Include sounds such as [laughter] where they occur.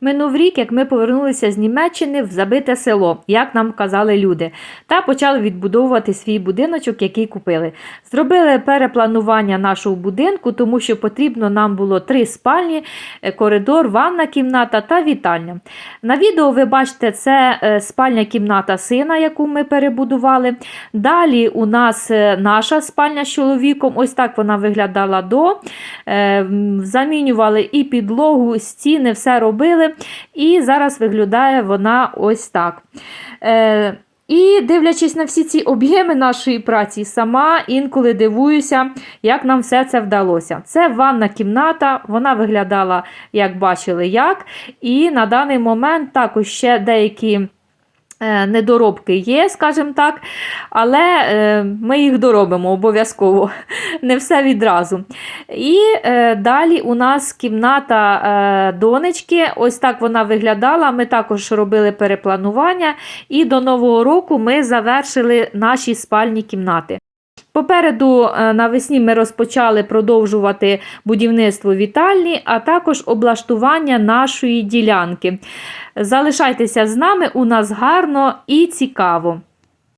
Минув рік, як ми повернулися з Німеччини в забите село, як нам казали люди, та почали відбудовувати свій будиночок, який купили. Зробили перепланування нашого будинку, тому що потрібно нам було три спальні, е, коридор, ванна кімната та вітальня. На відео ви бачите, це е, спальня кімната сина, яку ми перебудували. Далі у нас е, наша спальня з чоловіком. Ось так вона виглядала до. Замінювали і підлогу, стіни, все робили. І зараз виглядає вона ось так. Е, і дивлячись на всі ці об'єми нашої праці, сама інколи дивуюся, як нам все це вдалося. Це ванна кімната, вона виглядала, як бачили, як. І на даний момент також ще деякі. Е, Недоробки є, скажімо так, але е, ми їх доробимо обов'язково, [laughs] не все відразу. І е, далі у нас кімната донечки. Ось так вона виглядала. Ми також робили перепланування, і до нового року ми завершили наші спальні кімнати. Попереду е, навесні ми розпочали продовжувати будівництво вітальні, а також облаштування нашої ділянки. Залишайтеся з нами, у нас гарно і цікаво.